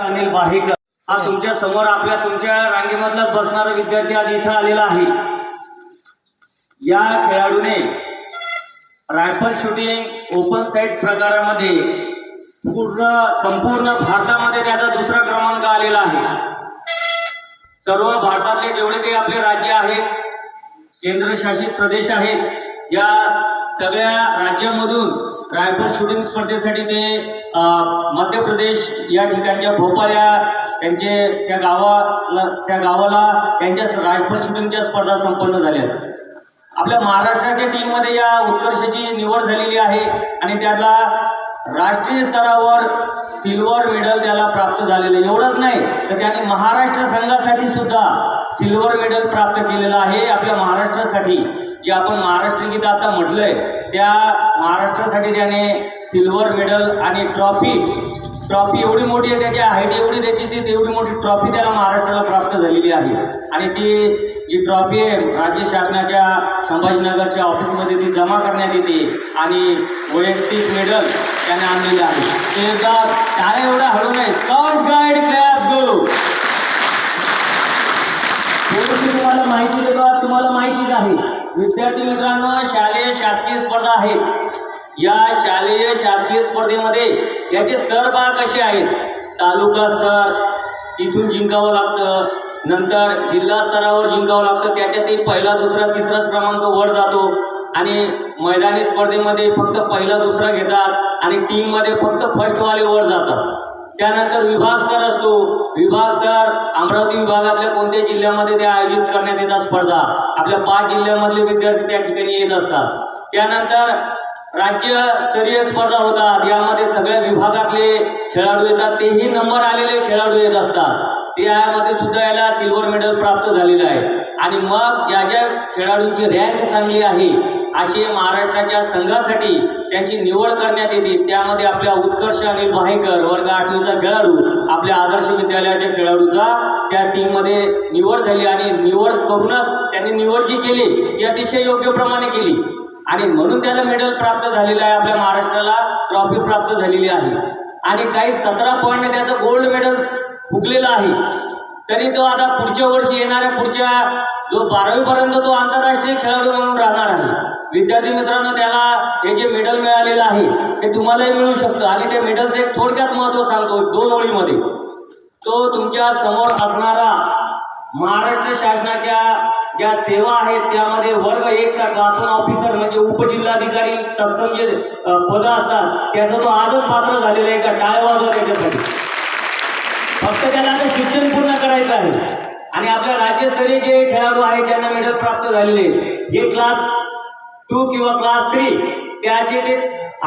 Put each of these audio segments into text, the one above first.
अनिल बाहेकर हा तुमच्यासमोर आपल्या तुमच्या रांगेमधलाच बसणारा विद्यार्थी आज इथं आलेला आहे. या खेळाडूने रायफल शूटिंग ओपन साईट प्रकारामध्ये पूर्ण संपूर्ण भारतामध्ये त्याचा दुसरा क्रमांक आलेला आहे. सर्व भारतातले जेवढे काही आपले राज्य आहेत केंद्रशासित प्रदेश आहेत या सगळ्या राज्यामधून रायफल शूटिंग स्पर्धेसाठी ते मध्य प्रदेश या ठिकाणच्या भोपाळ या त्यांचे त्या गावाला त्या गावाला त्यांच्या रायफल शूटिंगच्या स्पर्धा संपन्न झाल्या. आपल्या महाराष्ट्राच्या टीममध्ये या उत्कर्षाची निवड झालेली आहे आणि त्याला राष्ट्रीय स्तरावर सिल्वर मेडल त्याला प्राप्त झालेलं एवढंच नाही तर त्याने महाराष्ट्र संघासाठी सुद्धा सिल्वर मेडल प्राप्त केलेलं आहे. आपल्या महाराष्ट्रासाठी जे आपण महाराष्ट्र गीत आता म्हटलंय त्या महाराष्ट्रासाठी त्याने सिल्वर मेडल आणि ट्रॉफी ट्रॉफी एवढी मोठी आहे त्याची हाईट एवढी त्याची ती एवढी मोठी ट्रॉफी त्याला महाराष्ट्राला प्राप्त झालेली आहे. आणि ती जी ट्रॉफी आहे राज्य शासनाच्या संभाजीनगरच्या ऑफिसमध्ये ती जमा करण्यात येते आणि वैयक्तिक मेडल त्याने आणलेलं आहे. ते एकदा त्याला एवढा हळू नाही स्काउट गाईड क्लॅप गो थोडीशी तुम्हाला माहिती देतो तुम्हाला माहितीच आहे. विद्यार्थी मित्रांनो शालेय शासकीय स्पर्धा आहेत. या शालेय शासकीय स्पर्धेमध्ये याचे स्तर पहा कसे आहेत? तालुका स्तर तिथून जिंकावं लागतं. नंतर जिल्हा स्तरावर जिंकावं लागतं. त्याच्यातही पहिला दुसरा तिसराच क्रमांक वर जातो. आणि मैदानी स्पर्धेमध्ये फक्त पहिला दुसरा घेतात. आणि टीममध्ये फक्त फर्स्टवाले वर जातात. त्यानंतर विभाग स्तर असतो. विभाग स्तर अमरावती विभागातल्या कोणत्या जिल्ह्यामध्ये ते आयोजित करण्यात येतात स्पर्धा. आपल्या पाच जिल्ह्यामधले विद्यार्थी त्या ठिकाणी येत असतात. त्यानंतर राज्यस्तरीय स्पर्धा होतात. यामध्ये सगळ्या विभागातले खेळाडू येतात. तेही नंबर आलेले खेळाडू येत असतात. त्यामध्ये सुद्धा याला सिल्वर मेडल प्राप्त झालेलं आहे. आणि मग ज्या ज्या खेळाडूंची रँक चांगली आहे अशी महाराष्ट्राच्या संघासाठी त्यांची निवड करण्यात येते. त्यामध्ये आपल्या उत्कर्ष अनिल भाईकर वर्ग आठवीचा खेळाडू आपल्या आदर्श विद्यालयाच्या खेळाडूचा त्या टीममध्ये निवड झाली आणि निवड करूनच त्यांनी निवड जी केली ती अतिशय योग्य प्रमाणे केली. आणि म्हणून त्याला मेडल प्राप्त झालेलं आहे आपल्या महाराष्ट्राला ट्रॉफी प्राप्त झालेली आहे. आणि काही सतरा पॉईंटने त्याचं गोल्ड मेडल हुकलेलं आहे. तरी तो आता पुढच्या वर्षी येणाऱ्या पुढच्या जो बारावीपर्यंत तो आंतरराष्ट्रीय खेळाडू म्हणून राहणार आहे. विद्यार्थी मित्रांनो त्याला हे जे मेडल मिळालेलं आहे ते तुम्हालाही मिळू शकतं. आणि त्या मेडलचं एक थोडक्यात महत्त्व सांगतो दोन ओळीमध्ये. तो तुमच्यासमोर असणारा महाराष्ट्र शासनाच्या ज्या सेवा आहेत त्यामध्ये वर्ग एकचा क्लास ऑफिसर म्हणजे उपजिल्हाधिकारी तत्सम जे पदं असतात त्याचा तो आजच पात्र झालेला आहे का टाळ त्याच्यासाठी. फक्त त्याला आता शिक्षण पूर्ण करायचं आहे. आणि आपल्या राज्यस्तरीय जे खेळाडू आहेत ज्यांना मेडल प्राप्त झालेले हे क्लास टू किंवा क्लास थ्री त्याचे ते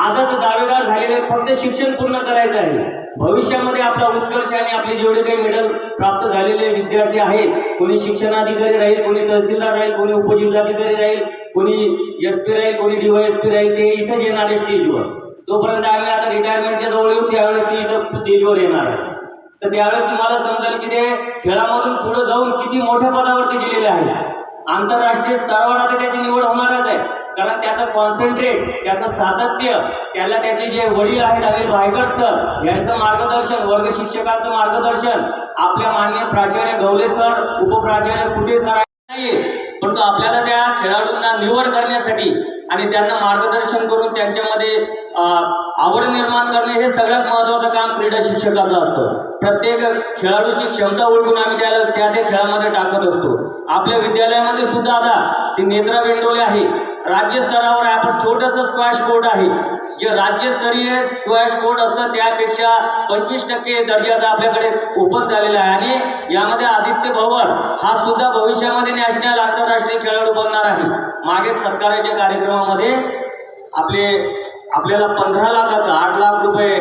आजच दावेदार झालेले फक्त शिक्षण पूर्ण करायचं आहे. भविष्यामध्ये आपला उत्कर्ष आणि आपले जेवढे काही मेडल प्राप्त झालेले विद्यार्थी आहेत कोणी शिक्षणाधिकारी राहील कोणी तहसीलदार राहील कोणी उपजिल्हाधिकारी राहील कोणी एस पी राहील कोणी डीवायएस पी राहील ते इथंच येणार आहे स्टेजवर तोपर्यंत आम्ही आता रिटायरमेंटच्या जवळ येऊ त्यावेळेस ते इथं स्टेजवर येणार आहे. तर त्यावेळेस तुम्हाला समजेल की ते खेळामधून पुढे जाऊन किती मोठ्या पदावरती गेलेले आहे आंतरराष्ट्रीय स्तरावर आता त्याची निवड होणारच आहे. कारण त्याचं कॉन्सन्ट्रेट त्याचं सातत्य त्याला त्याचे जे वडील आहेत अनिल भायकर सर यांचं मार्गदर्शन वर्ग शिक्षकाचं मार्गदर्शन आपल्या मान्य प्राचार्य गवले सर उपप्राचार्य कुठे सर नाहीये. परंतु आपल्याला त्या खेळाडूंना निवड करण्यासाठी आणि त्यांना मार्गदर्शन करून त्यांच्यामध्ये आवड निर्माण करणे हे सगळ्यात महत्त्वाचं काम क्रीडा शिक्षकाचं असतं. प्रत्येक खेळाडूची क्षमता ओळखून आम्ही त्याला त्या त्या खेळामध्ये टाकत असतो. आपल्या विद्यालयामध्ये सुद्धा आता ते नेत्रा वेंडोले आहे. राज्य स्तरावर आपण छोटंसं स्क्वॅश कोर्ट आहे. जे राज्यस्तरीय स्क्वॅश कोर्ट असतं त्यापेक्षा पंचवीस टक्के दर्जाचा आपल्याकडे ओपन झालेला आहे. आणि यामध्ये आदित्य भवन हा सुद्धा भविष्यामध्ये नॅशनल आंतरराष्ट्रीय खेळाडू बनणार आहे. मागेच सत्काराच्या कार्यक्रमामध्ये आपले आपल्याला पंधरा लाखाचं आठ लाख रुपये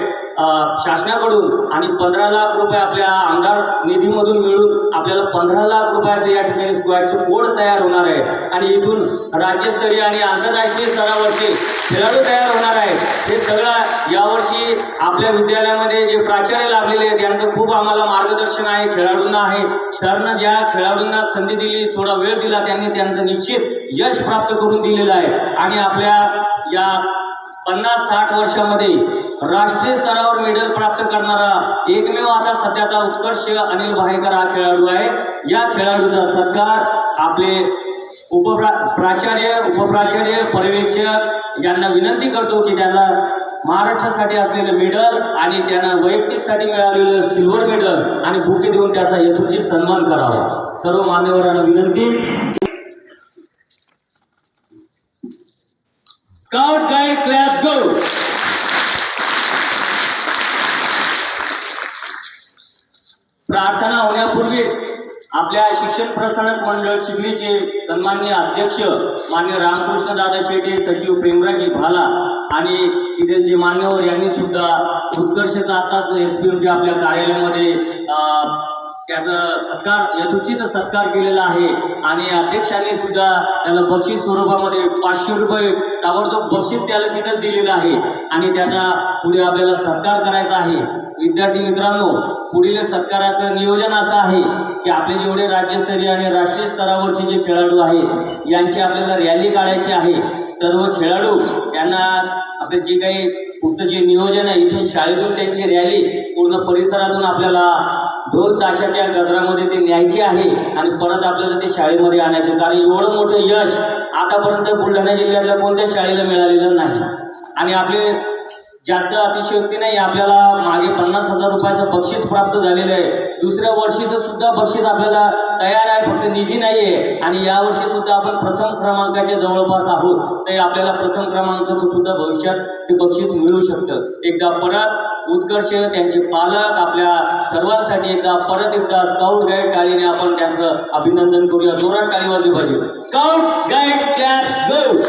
शासनाकडून आणि पंधरा लाख रुपये आपल्या आमदार निधीमधून मिळून आपल्याला पंधरा लाख रुपयाचं या ठिकाणी स्क्वॅडचे कोड तयार होणार आहे. आणि इथून राज्यस्तरीय आणि आंतरराष्ट्रीय स्तरावरचे खेळाडू तयार होणार आहेत. हे सगळं यावर्षी आपल्या विद्यालयामध्ये जे प्राचार्य लाभलेले आहेत त्यांचं खूप आम्हाला मार्गदर्शन आहे. खेळाडूंना आहे. सरनं ज्या खेळाडूंना संधी दिली थोडा वेळ दिला त्यांनी त्यांचं निश्चित यश प्राप्त करून दिलेलं आहे. आणि आपल्या या पन्नास साठ वर्षामध्ये राष्ट्रीय स्तरावर मेडल प्राप्त करणारा एकमेव आता सध्याचा उत्कर्ष अनिल भायकर हा खेळाडू आहे. या खेळाडूचा सत्कार आपले उपप्रा प्राचार्य उपप्राचार्य पर्यवेक्षक यांना विनंती करतो की त्यांना महाराष्ट्रासाठी असलेलं मेडल आणि त्यांना वैयक्तिकसाठी मिळालेलं सिल्वर मेडल आणि बुके देऊन त्याचा यथोचित सन्मान करावा. सर्व मान्यवरांना विनंती. स्काउट गाईड क्लॅप गो प्रार्थना होण्यापूर्वी आपल्या शिक्षण प्रसारक मंडळ चिखलीचे सन्माननीय अध्यक्ष मान्य रामकृष्ण दादा शेटे सचिव प्रेमराजी भाला आणि तिथे जे मान्यवर यांनी सुद्धा उत्कर्षचा आताच एस पी आपल्या कार्यालयामध्ये अं, त्याचा सत्कार यथोचित सत्कार केलेला आहे. आणि अध्यक्षांनी सुद्धा त्याला बक्षीस स्वरूपामध्ये पाचशे रुपये ताबडतोब बक्षीस त्याला तिथंच दिलेलं आहे. आणि त्याचा पुढे आपल्याला सत्कार करायचा आहे. विद्यार्थी मित्रांनो पुढील सत्काराचं नियोजन असं आहे की आपले जेवढे राज्यस्तरीय आणि राष्ट्रीय स्तरावरचे जे खेळाडू आहेत यांची आपल्याला रॅली काढायची आहे. सर्व खेळाडू यांना आपले जे काही पुढचं जे नियोजन आहे इथून शाळेतून त्यांची रॅली पूर्ण परिसरातून आपल्याला ढोल ताशाच्या गजरामध्ये ते न्यायचे आहे आणि परत आपल्याला ते शाळेमध्ये आणायचे कारण एवढं मोठं यश आतापर्यंत बुलढाणा जिल्ह्यातल्या कोणत्याच शाळेला मिळालेलं नाही. आणि आपले जास्त अतिशयोक्ती नाही आपल्याला मागे पन्नास हजार रुपयाचं बक्षीस प्राप्त झालेलं आहे. दुसऱ्या वर्षीचं सुद्धा बक्षीस आपल्याला तयार आहे फक्त निधी नाही आहे आणि या वर्षी सुद्धा आपण प्रथम क्रमांकाच्या जवळपास आहोत. ते आपल्याला प्रथम क्रमांकाचं सुद्धा भविष्यात ते बक्षीस मिळू शकतं. एकदा परत उत्कर्ष त्यांचे पालक आपल्या सर्वांसाठी एकदा परत एकदा स्काउट गाईड टाळीने आपण त्यांचं अभिनंदन करूया. जोरात टाळी वाजली पाहिजे. Scout guide claps go!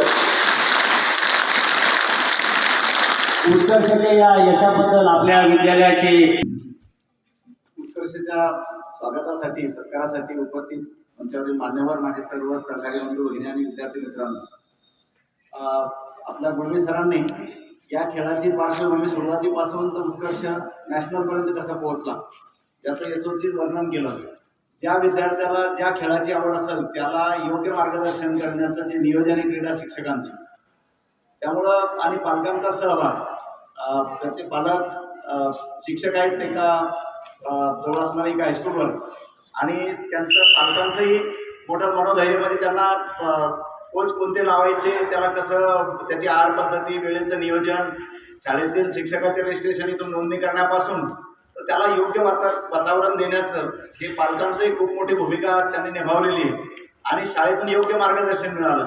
उत्कर्षच्या या यशाबद्दल आपल्या विद्यालयाचे उत्कर्षच्या स्वागतासाठी सत्कारासाठी उपस्थित आमच्यावरील मान्यवर माझे सर्व सहकारी बंधू भगिनी आणि विद्यार्थी मित्रांनो. आपल्या गुणवी सरांनी या खेळाची पार्श्वभूमी सुरुवातीपासून तर उत्कर्ष नॅशनलपर्यंत कसा पोहोचला याचं यथोचित वर्णन केलं. ज्या विद्यार्थ्याला ज्या खेळाची आवड असेल त्याला योग्य मार्गदर्शन करण्याचं जे नियोजन आहे क्रीडा शिक्षकांचं त्यामुळं आणि पालकांचा सहभाग त्याचे पालक शिक्षक आहेत ते का जवळ असणाऱ्या एका हायस्कूलवर आणि त्यांचं पालकांचंही मोठं मनोधैर्यमध्ये त्यांना कोच कोणते लावायचे त्याला कसं त्याची आहार पद्धती वेळेचं नियोजन शाळेतील शिक्षकाचे रजिस्ट्रेशन इथून नोंदणी करण्यापासून तर त्याला योग्य वाता वातावरण देण्याचं हे पालकांचंही खूप मोठी भूमिका त्यांनी निभावलेली आहे. आणि शाळेतून योग्य मार्गदर्शन मिळालं.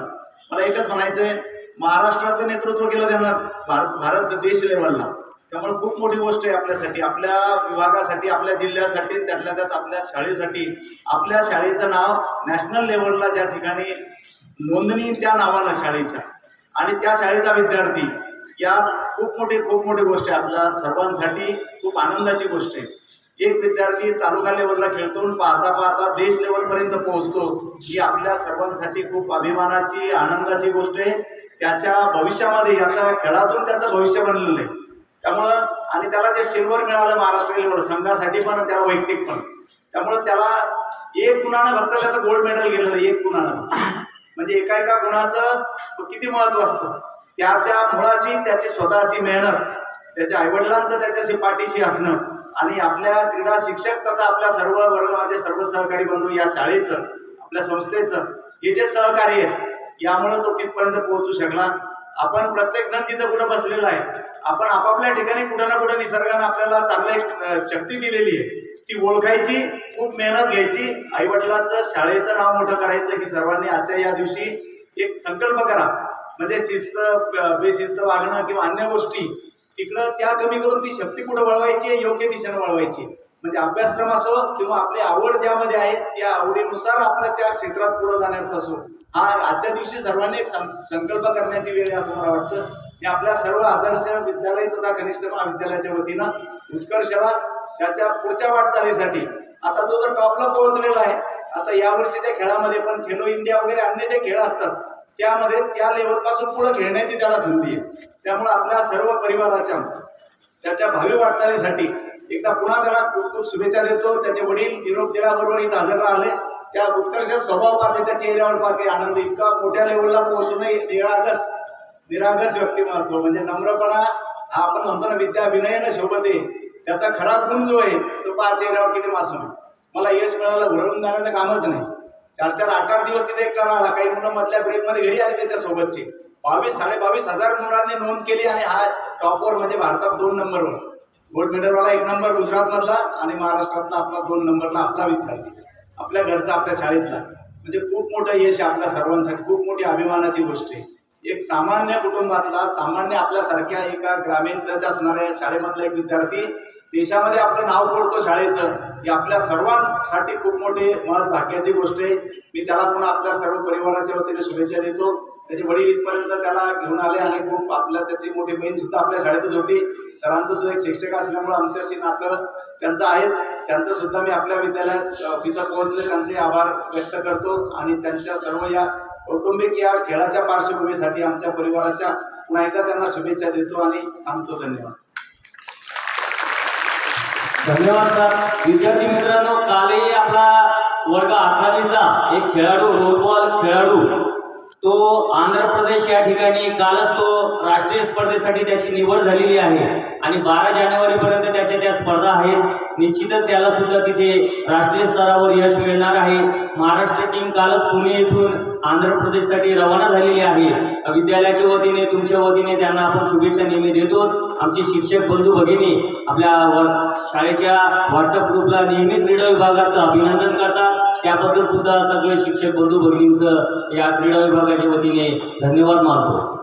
मला एकच म्हणायचं आहे महाराष्ट्राचं नेतृत्व केलं त्यांना भारत भारत देश लेवलला. त्यामुळे खूप मोठी गोष्ट आहे आपल्यासाठी. आपल्या विभागासाठी आपल्या जिल्ह्यासाठी त्यातल्या त्यात आपल्या शाळेसाठी. आपल्या शाळेचं नाव नॅशनल लेवलला ज्या ठिकाणी नोंदणी त्या नावानं शाळेच्या. आणि त्या शाळेचा विद्यार्थी या खूप मोठी खूप मोठी गोष्ट आहे. आपल्या सर्वांसाठी खूप आनंदाची गोष्ट आहे. एक विद्यार्थी तालुका लेवलला खेळतो पाहता पाहता देश लेवलपर्यंत पोहोचतो. ही आपल्या सर्वांसाठी खूप अभिमानाची आनंदाची गोष्ट आहे. त्याच्या भविष्यामध्ये याचा खेळातून त्याचं भविष्य बनलेलं आहे. त्यामुळं आणि त्याला जे सिल्वर मिळालं महाराष्ट्र लेवल संघासाठी पण त्याला वैयक्तिक पण. त्यामुळं त्याला एक गुणानं फक्त त्याचं गोल्ड मेडल गेलेलं एक गुणानं. म्हणजे एका एका गुणाचं किती महत्त्व असतं? त्याच्या मुळाशी त्याची स्वतःची मेहनत त्याच्या आईवडिलांचं त्याच्याशी पाठीशी असणं आणि आपल्या क्रीडा शिक्षक तथा आपल्या सर्व वर्ग सर्व सहकारी बंधू या शाळेचं आपल्या संस्थेचं हे जे सहकार्य आहे यामुळं तो तिथपर्यंत पोहोचू शकला. आपण प्रत्येक जण तिथं कुठं बसलेला आहे आपण आपापल्या ठिकाणी कुठं ना कुठं निसर्गानं आपल्याला चांगली एक, शक्ती दिलेली आहे. ती ओळखायची खूप मेहनत घ्यायची. आईवडिलांचं शाळेचं नाव मोठं करायचं की सर्वांनी आजच्या या दिवशी एक संकल्प करा. म्हणजे शिस्त बेशिस्त वागणं किंवा अन्य गोष्टी तिकडं त्या कमी करून ती शक्ती कुठं वळवायची योग्य दिशेनं वळवायची म्हणजे अभ्यासक्रम असो किंवा आपली आवड ज्यामध्ये आहे त्या आवडीनुसार आपल्या त्या क्षेत्रात पुढे जाण्याचं असो. हा आजच्या दिवशी सर्वांनी एक सं- संकल्प करण्याची वेळ आहे असं मला वाटतं. हे आपल्या सर्व आदर्श विद्यालय तथा कनिष्ठ महाविद्यालयाच्या वतीनं उत्कर्षाला त्याच्या पुढच्या वाटचालीसाठी. आता तो तर टॉपला पोहोचलेला आहे. आता या वर्षीच्या खेळामध्ये पण खेलो इंडिया वगैरे अन्य जे खेळ असतात त्यामध्ये त्या लेवलपासून पुढे खेळण्याची त्याला संधी आहे. त्यामुळे आपल्या सर्व परिवाराच्या त्याच्या भावी वाटचालीसाठी एकदा पुन्हा त्याला खूप खूप शुभेच्छा देतो. त्याचे वडील निरोप दिल्याबरोबर इथं हजर आले त्या उत्कर्ष स्वभाव पाहण्याच्या चेहऱ्यावर पाहते आनंद. इतका मोठ्या लेवलला पोहोचून निरागस निरागस व्यक्तिमत्व म्हणजे नम्रपणा हा आपण म्हणतो ना विद्या विनयनं शोभते. त्याचा खरा गुण जो आहे तो पहा चेहऱ्यावर किती मासूम मला यश मिळायला भरवून जाण्याचं कामच नाही. चार चार आठ आठ दिवस तिथे एकटा राहिला. काही मुलं मधल्या ब्रेकमध्ये घरी आली त्याच्यासोबतची. बावीस साडेबावीस हजार मुलांनी नोंद केली आणि हा टॉपवर म्हणजे भारतात दोन नंबरवर गोल्ड मेडलवाला एक नंबर गुजरातमधला आणि महाराष्ट्रातला आपला दोन नंबरला आपला विद्यार्थी. आपल्या घरचा आपल्या शाळेतला. म्हणजे खूप मोठं यश आहे आपल्या सर्वांसाठी. खूप मोठी अभिमानाची गोष्ट आहे. एक सामान्य कुटुंबातला सामान्य आपल्यासारख्या एका ग्रामीण प्रजा असणाऱ्या शाळेमधला एक विद्यार्थी देशामध्ये आपलं नाव करतो शाळेचं. ही आपल्या सर्वांसाठी खूप मोठी महत् भाग्याची गोष्ट आहे. मी त्याला पुन्हा आपल्या सर्व परिवाराच्या वतीने शुभेच्छा देतो. त्याचे वडील इथपर्यंत त्याला घेऊन आले आणि खूप आपल्या त्याची मोठी बहीण सुद्धा आपल्या शाळेतच होती. सरांचं सुद्धा एक शिक्षक असल्यामुळे आमच्याशी नातं त्यांचं आहेच. त्यांचं सुद्धा मी आपल्या विद्यालयात तिथं पोहोचले. त्यांचे आभार व्यक्त करतो आणि त्यांच्या सर्व या कौटुंबिक या खेळाच्या पार्श्वभूमीसाठी आमच्या परिवाराच्या पुन्हा एकदा त्यांना शुभेच्छा देतो आणि थांबतो. धन्यवाद. धन्यवाद सर. विद्यार्थी मित्रांनो कालही आपला वर्ग अकरावीचा एक खेळाडू रोलबॉल खेळाडू तो आंध्र प्रदेश या ठिकाणी कालच तो राष्ट्रीय स्पर्धेसाठी त्याची निवड झालेली आहे. आणि बारा जानेवारीपर्यंत त्याच्या त्या स्पर्धा आहेत. निश्चितच त्याला सुद्धा तिथे राष्ट्रीय स्तरावर यश मिळणार आहे. महाराष्ट्र टीम कालच पुणे येथून आंध्र प्रदेशसाठी रवाना झालेली आहे. विद्यालयाच्या वतीने तुमच्या वतीने त्यांना आपण शुभेच्छा नेहमी देतो. आमचे शिक्षक बंधू भगिनी आपल्या शाळेच्या व्हॉट्सअप ग्रुपला नेहमी क्रीडा विभागाचं अभिनंदन करतात. त्याबद्दल सुद्धा सगळे शिक्षक बंधू भगिनींचं या क्रीडा विभागाच्या वतीने धन्यवाद मानतो.